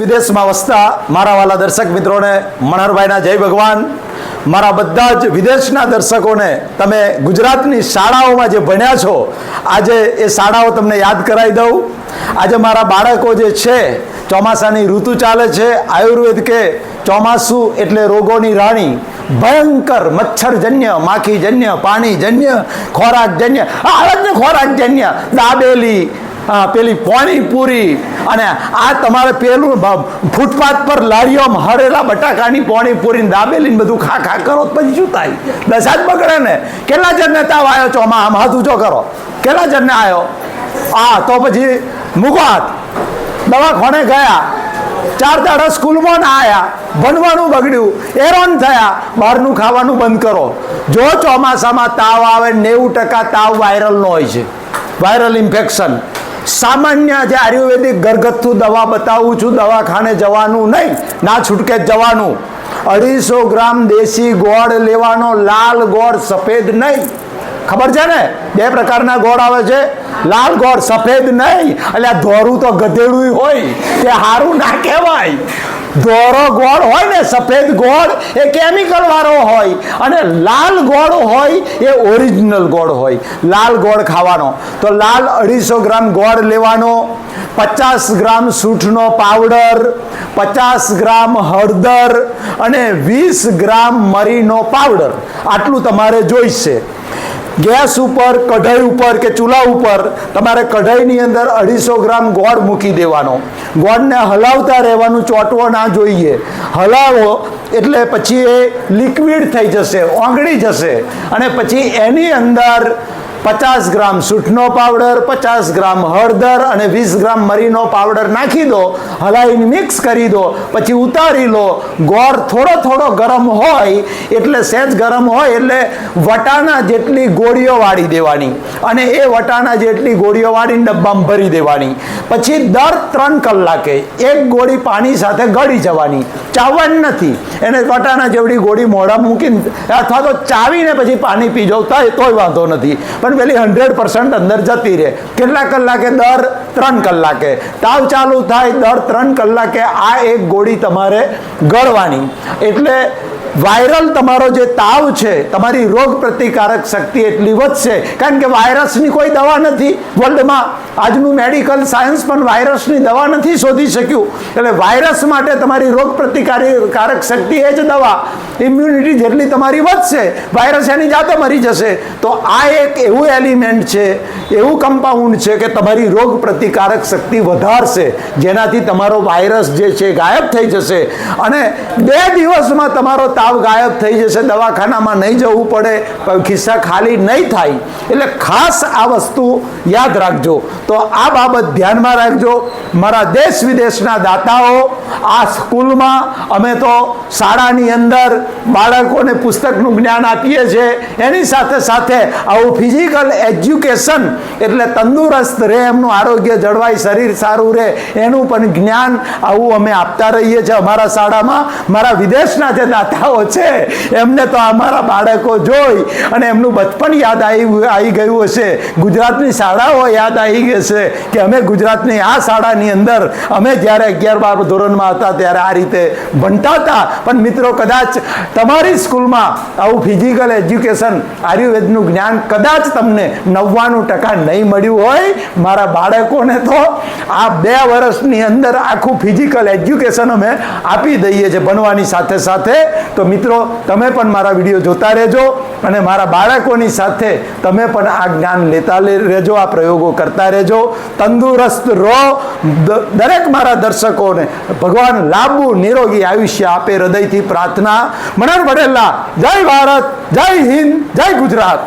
વિદેશમાં વસતા મારા વાલા દર્શક મિત્રોને મણહરભાઈના જય ભગવાન. મારા બધા જ વિદેશના દર્શકોને, તમે ગુજરાતની શાળાઓમાં જે ભણ્યા છો, આજે એ શાળાઓ તમને યાદ કરાવી દઉં. આજે મારા બાળકો જે છે, ચોમાસાની ઋતુ ચાલે છે, આયુર્વેદ કે ચોમાસું એટલે રોગોની રાણી, ભયંકર મચ્છરજન્ય, માખીજન્ય, પાણીજન્ય, ખોરાકજન્ય, આ ખોરાકજન્ય, દાબેલી પેલી પાણીપુરી અને આ તમારે પેલું ફૂટપાથ પર લારીઓ હરેલા બટાકાની પાણીપુરી ને દાબેલી બધું ખા ખા કરો પછી શું થાય? દશા જ બગડે ને. કેટલા જણને તાવ આવ્યો છો? આમાં આમ હાથ ઊંચો કરો. કેટલા જણને આવ્યો હા તો પછી મૂકો હાથ. દવાખાને ગયા. ચાર દાડા સ્કૂલમાં ના આવ્યા ભણવાનું બગડ્યું. હેરાન થયા. બહારનું ખાવાનું બંધ કરો. જો ચોમાસામાં તાવ આવે નેવું ટકા તાવ વાયરલનો હોય છે. Viral infection. સામાન્ય જે આયુર્વેદિક ઘરગથ્થુ દવા બતાવું છું, દવાખાને જવાનું નહીં, ના છૂટકે જવાનું. અઢીસો ગ્રામ દેશી ગોળ લેવાનો, લાલ ગોળ સફેદ નહીં. ખબર છે ને? બે પ્રકારના ગોળ આવે છે. લાલ ગોળ સફેદ નહીં. એટલે આ ધોરું તો ગધેડું હોય, તે સારું ના કહેવાય. ધોરો ગોળ હોય ને, સફેદ ગોળ એ કેમિકલ વાળો હોય અને લાલ ગોળ હોય એ ઓરિજિનલ ગોળ હોય. લાલ ગોળ ખાવાનો. તો લાલ અઢીસો ગ્રામ ગોળ લેવાનો, પચાસ ગ્રામ સૂંઠનો પાવડર, પચાસ ગ્રામ હળદર અને વીસ ગ્રામ મરીનો પાવડર. આટલું તમારે જોઈશે. ગેસ ઉપર, કઢાઈ ઉપર કે ચૂલા ઉપર તમારે કઢાઈની અંદર અઢીસો ગ્રામ ગોળ મૂકી દેવાનો. ગોળને હલાવતા રહેવાનું ચોંટવો ના જોઈએ. હલાવો એટલે પછી એ લિક્વિડ થઈ જશે, ઓગળી જશે. અને પછી એની અંદર પચાસ ગ્રામ સૂંઠનો પાવડર, પચાસ ગ્રામ હળદર અને વીસ ગ્રામ મરીનો પાવડર નાખી દો હલાવીને મિક્સ કરી દો, પછી ઉતારી લો. ગોળ થોડો થોડો ગરમ હોય, એટલે સહેજ ગરમ હોય, એટલે વટાણા જેટલી ગોળીઓ વાળી દેવાની અને એ વટાણા જેટલી ગોળીઓ વાળીને ડબ્બામાં ભરી દેવાની. પછી દર ત્રણ કલાકે એક ગોળી પાણી સાથે ગળી જવાની. ચાવવાની નથી. એને વટાણા જેવડી ગોળી મોઢા મૂકીને અથવા તો ચાવીને પછી પાણી પી જાવ તોય વાંધો નથી. પણ પેલી હંડ્રેડ પર્સન્ટ અંદર જતી રહે. કેટલા કલાકે? દર ત્રણ કલાકે. તાવ ચાલુ થાય, દર ત્રણ કલાકે આ એક ગોળી તમારે ગળવાની. એટલે વાયરલ તમારો જે તાવ છે, તમારી રોગ પ્રતિકારક શક્તિ એટલી વધશે. કારણ કે વાયરસની કોઈ દવા નથી. વર્લ્ડમાં આજનું મેડિકલ સાયન્સ પણ વાયરસની દવા નથી શોધી શક્યું. એટલે વાયરસ માટે તમારી રોગ પ્રતિકારક શક્તિ એ જ દવા. ઇમ્યુનિટી જેટલી તમારી વધશે, વાયરસ એની જાતે મરી જશે. તો આ એક એવું એલિમેન્ટ છે, એવું કમ્પાઉન્ડ છે કે તમારી રોગ પ્રતિકારક શક્તિ વધારશે. જેનાથી તમારો વાયરસ જે છે ગાયબ થઈ જશે. અને બે દિવસમાં તમારો તાવ ગાયબ થઈ જશે, દવાખાનામાં નહીં જવું પડે ખિસ્સા ખાલી નહીં થાય. એટલે ખાસ આ વસ્તુ યાદ રાખજો. તો આ બાબત ધ્યાનમાં રાખજો. મારા દેશ વિદેશના દાતાઓ, આ સ્કૂલમાં અમે તો શાળાની અંદર બાળકોને પુસ્તકનું જ્ઞાન આપીએ છીએ. એની સાથે સાથે આવું ફિઝિકલ એજ્યુકેશન એટલે તંદુરસ્ત રહે, એમનું આરોગ્ય જળવાય, શરીર સારું રહે, એનું પણ જ્ઞાન આવું અમે આપતા રહીએ છીએ અમારા શાળામાં. મારા વિદેશના જે દાતાઓ છે, એમને તો અમારા બાળકો જોઈ અને એમનું બચપન યાદ આવી આવી ગયું હશે. ગુજરાતની શાળાઓ યાદ આવી હશે કે અમે ગુજરાતની આ શાળાની અંદર, અમે જ્યારે અગિયાર બાર ધોરણમાં હતા ત્યારે આ રીતે ભણતા હતા. પણ મિત્રો કદાચ તમારી સ્કૂલમાં આવું ફિઝિકલ એજ્યુકેશન આયુર્વેદનું જ્ઞાન કદાચ તમને નવ્વાણું ટકા નહીં મળ્યું હોય, મારા બાળકોને તો આ બે વર્ષની અંદર આખું ફિઝિકલ એજ્યુકેશન અમે આપી દઈએ છીએ ભણવાની સાથે સાથે. તો મિત્રો, તમે પણ મારા વીડિયો જોતા રહેજો અને મારા બાળકોની સાથે તમે પણ આ જ્ઞાન લેતા રહેજો, આ પ્રયોગો કરતા રહેજો. તંદુરસ્ત રહો. દરેક મારા દર્શકોને ભગવાન લાંબુ નિરોગી આયુષ્ય આપે હૃદયથી પ્રાર્થના. મનન વડેલા જય ભારત, જય હિન્દ, જય ગુજરાત.